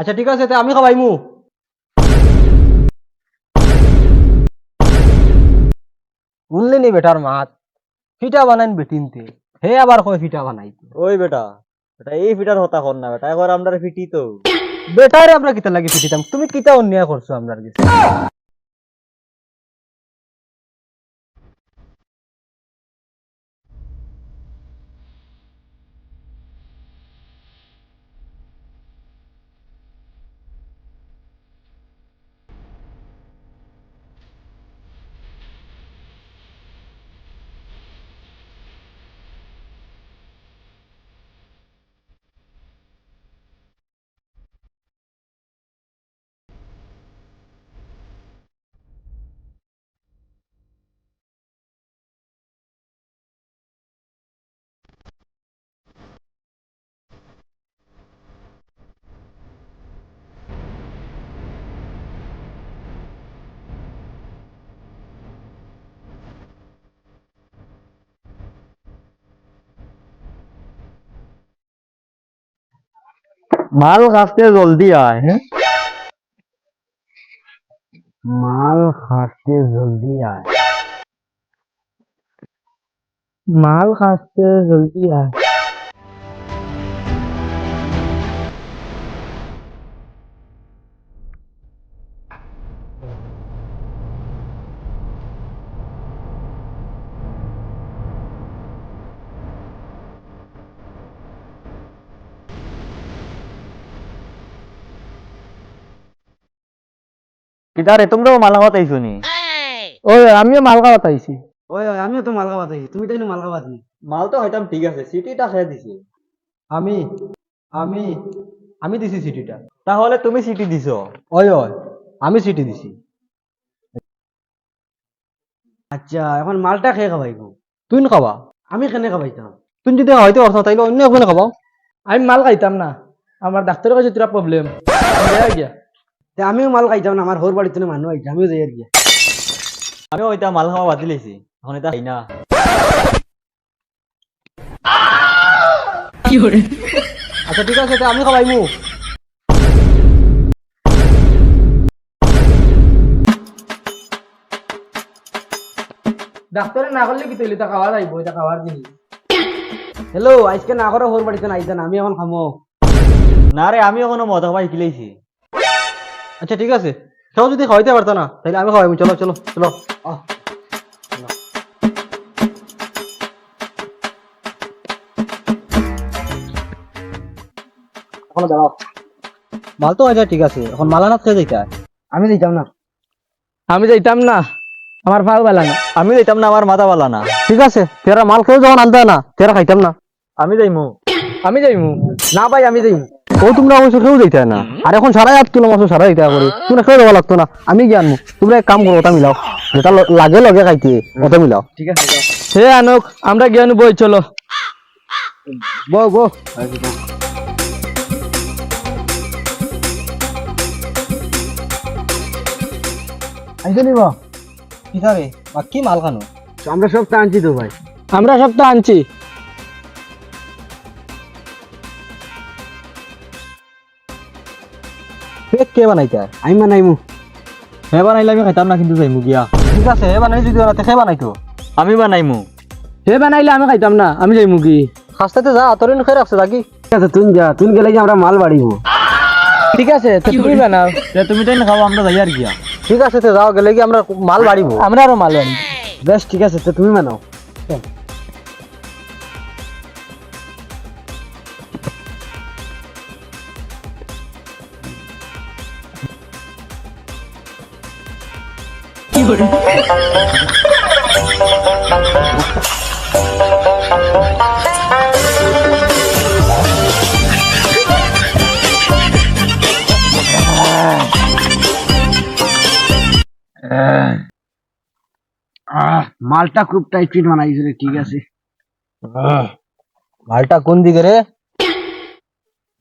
আচ্ছা ঠিক আছে আমি খাবাইমু। মু নি বেটার মাত? ফিটা বানাইন বেটিনতে হে আবার কয় ফিটা বানাইতে। ওই বেটা বেটা এই ফিটার হতা কর না বেটা একবার আমরা ফিটি তো বেটারে আমরা কিতা লাগি ফিটিতাম তুমি কিতা অন্যায় করছ আমরার মাল খাসতে জলদি আয় হ্যাঁ? মাল খাসতে জলদি আয়। মাল খাসতে জলদি আয়। কিতারে তোমরাও মাল খাওয়াত আইছো নি? ওই আমিও মাল খাওয়াতে আইছি ওই ওই আমিও তো মালকা বাদ তুমি তাই মালকা বাদ নি? মাল তো হয়তাম ঠিক আছে সিটিটা খেয়ে দিছে। আমি আমি আমি দিছি সিটিটা তাহলে তুমি সিটি দিছো? ওই ওই আমি সিটি দিছি। আচ্ছা এখন মালটা খেয়ে খাবাই গো তুই খাবা? আমি কেনে খাবাইতাম তুই যদি হয়তো অর্থ তাইলে অন্য একজনে খাবাও আমি মাল খাইতাম না। আমার ডাক্তারের কাছে তোরা প্রবলেম গিয়া আমিও মাল খাইতাম না আমার হোর বাড়িতে না মানুষ আইছে আমিও যাই আর গিয়া আমি ওইটা মাল খাওয়া বাদ দিলেছি এখন এটা খাই না। আচ্ছা ঠিক আছে আমি খাবাইমু ডাক্তারে না করলে কি তৈলি তা খাওয়া যাইব এটা খাওয়ার জিনিস হ্যালো আজকে না করে হোর বাড়িতে না আইতা আমি এখন খামো। না রে আমি এখনও মদ খাওয়া শিখিলেছি আচ্ছা ঠিক আছে। সেও যদি খাওয়াইতে পারতো না তাহলে আমি খাওয়াইমু। চলো চলো চলো। আহ। এখন দাঁড়াও। মাল তো আচ্ছা ঠিক আছে। এখন মালানাথ খেয়ে যাইতে আমি দিতাম না। আমি যাইতাম না। আমার ভাও বেলা না। আমি যাইতাম না আমার মাথা বালা না। ঠিক আছে তেরা মাল খেয়ে যখন আনতে না তেরা খাইতাম না। আমি যাইমু। আমি যাইমু। না ভাই আমি দিই ও তোমরা অবশ্য কেউ দিতে না। আর এখন আট কিলো মাছ সারাই দিতে করি। তোমরা খেয়ে দেওয়া লাগতো না। আমি কি আনব তোমরা এক কাম করো ওটা মিলাও। যেটা লাগে লগে খাইতে ওটা মিলাও। ঠিক আছে হে আনুক আমরা জ্ঞান বই চলো। বো বো। আইতে নিব। কি খাবে? মাল খানো? আমরা সব তা আনছি তো ভাই। আমরা সব তো আনছি। কে বানাইতে? আমি মানাইমু হে বানাইলে আমি খাইতাম না কিন্তু যাইমু গিয়া। ঠিক আছে হে বানাই যদি বানাতে সে বানাইতো? আমি বানাইমু। হে বানাইলে আমি খাইতাম না আমি যাইমু কি খাস্তাতে যা তোর খেয়ে রাখছে নাকি ঠিক আছে তুই যা তুই গেলে কি আমরা মাল বাড়িব। ঠিক আছে তো তুমি বানাও। তে তুমি তাই খাও আমরা যাই আর গিয়া। ঠিক আছে তে যাও গেলে কি আমরা মাল বাড়িব। আমরা আরও মাল আনি। বেশ ঠিক আছে তো তুমি বানাও। মালটা খুব টাইট ফিট বানাইছিল ঠিক আছে। মালটা কোন দিকে রে?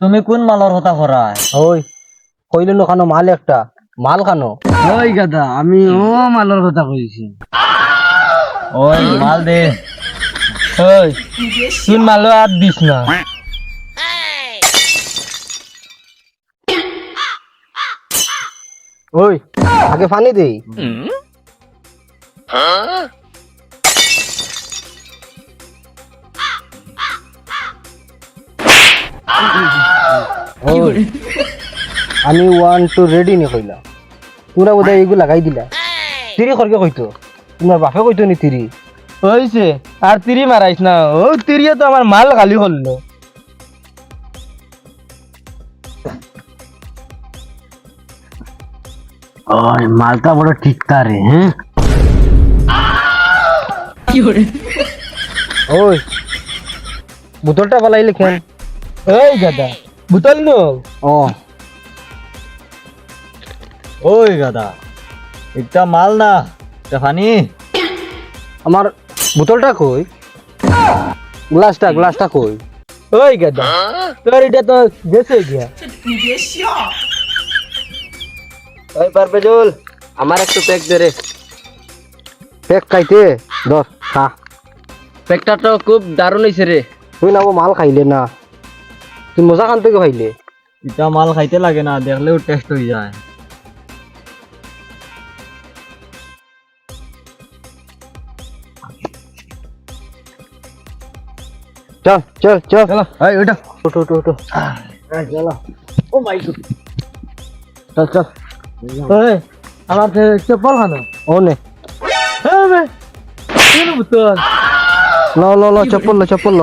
তুমি কোন মালর কথা করায় ওই কইলে নো খানো মাল একটা। মাল খানো। ওই গাদা আমি ও মালের কথা কইছি। ওই মাল দে। ওই তুই মালো আর দিস না। ওই আগে পানি দেই আমি ওয়ান টু রেডি নি কইলা। তোমরা বোধহয় এইগুলো লাগাই দিলা। তিরি খরকে কইতো তোমার বাপে কইতো নি তিরি হয়েছে আর তিরি মারাইস না। ও তিরিয়ে তো আমার মাল খালি করল ওই মালটা বড় ঠিকতা রে হ্যাঁ ওই বোতলটা বালাইলে কেন ওই গাদা বুতল নো? ও ওই গাদা এটা মাল না এটা পানি আমার বোতলটা কই? গ্লাসটা গ্লাসটা কই? ওই গাদা তোর এটা তো গেছে গিয়া। ওই পারবেজুল আমার একটু প্যাক দে রে। পেক খাইতে? ধর খা। প্যাকটা তো খুব দারুণ হয়েছে রে। তুই না মাল খাইলে না। তুই মজা খান থেকে খাইলে এটা মাল খাইতে লাগে না দেখলেও টেস্ট হয়ে যায়। চল চল চল চলো ওই ওইটা উঠো উঠো উঠো চলো ও মাই গড চল চল ওই আমার চপ্পল খানো ও নে হ্যাঁ বে কেন বুতল ল ল ল চপ্পল ল চপ্পল ল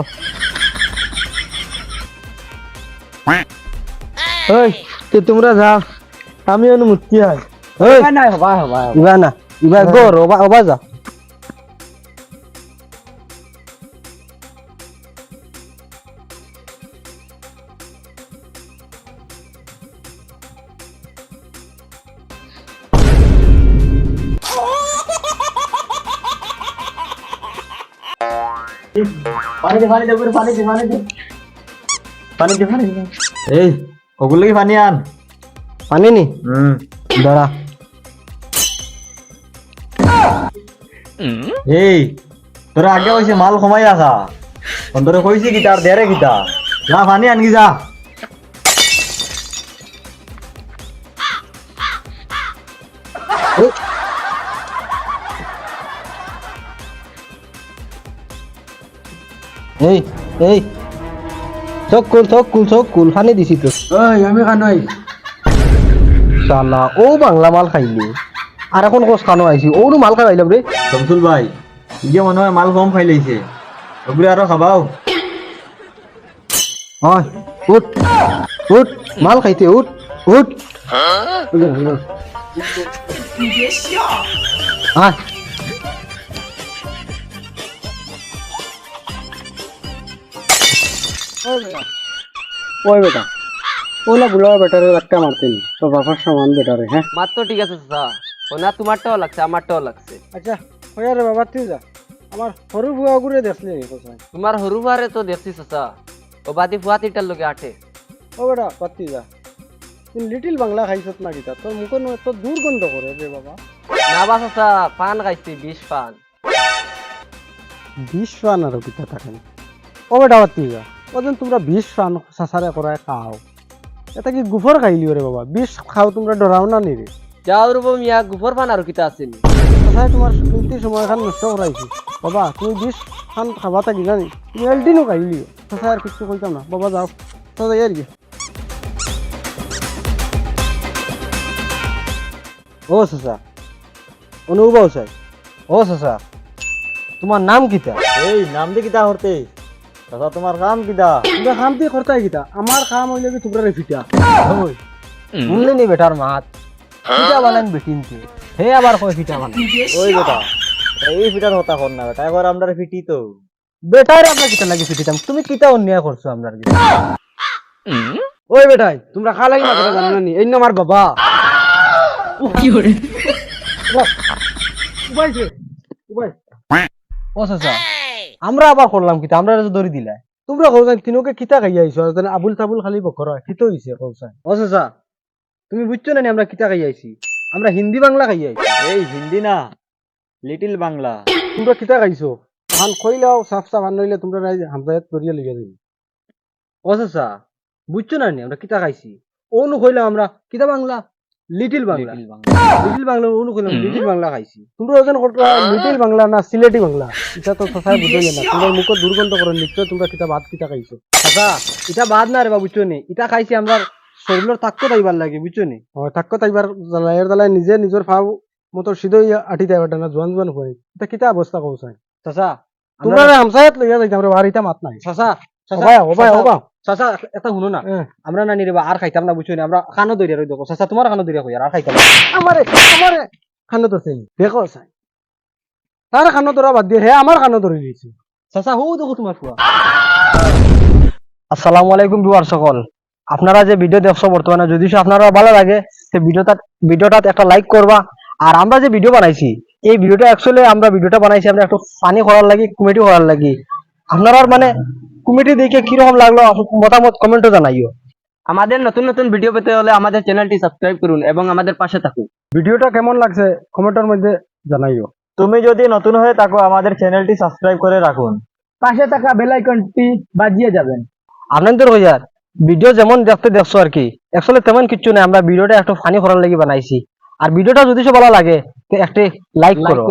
ওই তো তোমরা যাও আমি অনুমতি হয় ওই নাই হবা হবা ইবা না ইবা গর ওবা ওবা যা পানি দে পানি দে পুরো পানি দে পানি দে। পানি দে পানি দে। এই ওগুলো কি পানি আন। পানি নি? হুম দাঁড়া। এই তোরা আগে হয়েছে মাল কমাই রাখা অন্তরে কইছি কি তার দেরে কিতা যা পানি আনকি যা। এই এই। চোখ কুল চোখ কুল চোখ কুল পানি দিছি তো ওই আমি খানই শালা ও বাংলা মাল খাইলি। আর এখন কোস খানো আইছি ওরু মাল খাই আইলাম রে শমসুল ভাই ইয়ে মনে হয় মাল কম খাই লাইছে ওগুলো আরও খাবাও। হয় উঠ উঠ মাল খাইতে উঠ উঠ। আয় ওই বেটা? ওলা বুলাও বেটারে একটা মারতেন। তো বাবার সমান বেটারে হ্যাঁ? মার তো ঠিক আছে চাচা ওনা তোমারটাও লাগছে আমারটাও লাগছে। আচ্ছা ওই রে বাবা তুই যা। আমার সরু বুয়া ঘুরে দেখলি তোমার হরু ভারে তো দেখছি চাচা ও বাদি ফুয়া তিনটার লোকে আটে। ও বেটা পাতি যা। তুই লিটিল বাংলা খাইছত না কিতা তোর মুখ তো দুর্গন্ধ করে রে বাবা। না বা চাচা পান খাইছি বিশ পান। বিষ ফান আর কিতা থাকেন ও বেটা পাতি যা। ওজন তোমরা বিষ ফান সাসারে করায় খাও। এটা কি গুফর খাইলি রে বাবা? বিষ খাও তোমরা ডরাও না নি রে যাও রূপ মিয়া গুফর পান আর কিতা আসেনি কোথায় তোমার কিমতি সময় খান নষ্ট করাইছি বাবা তুমি বিষ খান খাবা থাকি জানি? তুমি এলডিনও খাইলি। কোথায় আর কিছু কইতাম না। বাবা যাও তো যাই আর কি ও চাচা। অনুভব স্যার ও চাচা। তোমার নাম কিতা? এই নাম দি কিতা হরতে দাদা তোমার কাম কিতা তোমরা খাম দিয়ে খরতাই কিতা আমার খাম হইলে কি তোমরা ফিটা শুনলে নি বেটার মাত? পিঠা বানান বেটিনতে হে আবার কয় পিঠা বানান ওই বেটা এই ফিটার হতা কর না বেটা একবার আমরা ফিটি তো। বেটার আপনার কিতা লাগে পিঠিতাম তুমি কিতা অন্যায় করছ আমরা ওই বেটাই তোমরা খালাই না কথা জানো নি? এই আমার বাবা। উবাইছে উবাই ও চাচা। আমরা আবার করলাম কিতা আমরা যে দড়ি দিলা? তোমরা কৌসান তিনোকে কিতা খাই আইছো? তাহলে আবুল তাবুল খালি বকর কিতো হইছে কৌসান ও চাচা তুমি বুঝছ না আমরা কিতা খাই আইছি? আমরা হিন্দি বাংলা খাই আইছি। এই হিন্দি না লিটিল বাংলা। তোমরা কিতা খাইছো? এখন কইলাও সাফ সাফ আন নইলে তোমরা রাইজ হামজায়াত করিয়া লিখে দিবি ও চাচা বুঝছ না আমরা কিতা খাইছি? ও নু কইলাম আমরা কিতা বাংলা? লিটিল বাংলা লিটিল বাংলা অনু কইলাম লিটিল বাংলা খাইছি তোমরা ওজন লিটিল বাংলা না সিলেটি বাংলা এটা তো না তোমরা মুখ দুর্গন্ধ করে নিশ্চয় তোমরা কিতা ভাত কিতা খাইছো এটা বাদ না রে বা বুঝছ নি এটা খাইছি আমরা শরীরের তাইবার লাগে বুঝছ নি ও তাক্ক তাইবার নিজে নিজের ফাও মতো সিধই আটি তাইবার না জোয়ান জোয়ান হয়ে এটা কিতা অবস্থা কৌসাই চাচা তোমরা হামসায়াত লইয়া যাইতাম রে বাড়িতে মাত নাই চাচা চাচা এটা শুনো না। আমরা না নিরে আর খাইতাম না বুঝছ নি? আমরা খানো দইরা রই দেখো চাচা তোমার খানো দইরা কই আর খাইতাম। আমারে আমারে খানো তো সেই দেখো চাই। তার খানো বাদ দিয়ে হে আমার খানো ধরে দিয়েছে চাচা হো দেখো তোমার ফুয়া আসসালামু আলাইকুম বিওয়ার সকল। আপনারা যে ভিডিও দেখছ বর্তমানে যদি আপনারা ভালো লাগে সে ভিডিওটা ভিডিওটাতে একটা লাইক করবা। আর আমরা যে ভিডিও বানাইছি এই ভিডিওটা অ্যাকচুয়ালি আমরা ভিডিওটা বানাইছি আমরা একটু ফানি করার লাগি কমেডি করার লাগি। আপনারা মানে কমিটি দেখে কীরকম লাগল? মতামত কমেন্টে জানাইও। আমাদের নতুন নতুন ভিডিও পেতে হলে আমাদের চ্যানেলটি সাবস্ক্রাইব করুন এবং আমাদের পাশে থাকুন। ভিডিওটা কেমন লাগছে কমেন্টের মধ্যে জানাইও। তুমি যদি নতুন হয়ে থাকো আমাদের চ্যানেলটি সাবস্ক্রাইব করে রাখুন। পাশে থাকা বেল আইকনটি বাজিয়ে যাবেন। আপনাদের হইয়ার ভিডিও যেমন দেখতে দেখছ আর কি অ্যাকচুয়ালি তেমন কিছু নেই আমরা ভিডিওটা একটু ফানি করার লাগি বানাইছি। আর ভিডিওটা যদি সে ভালো লাগে তো একটি লাইক করো।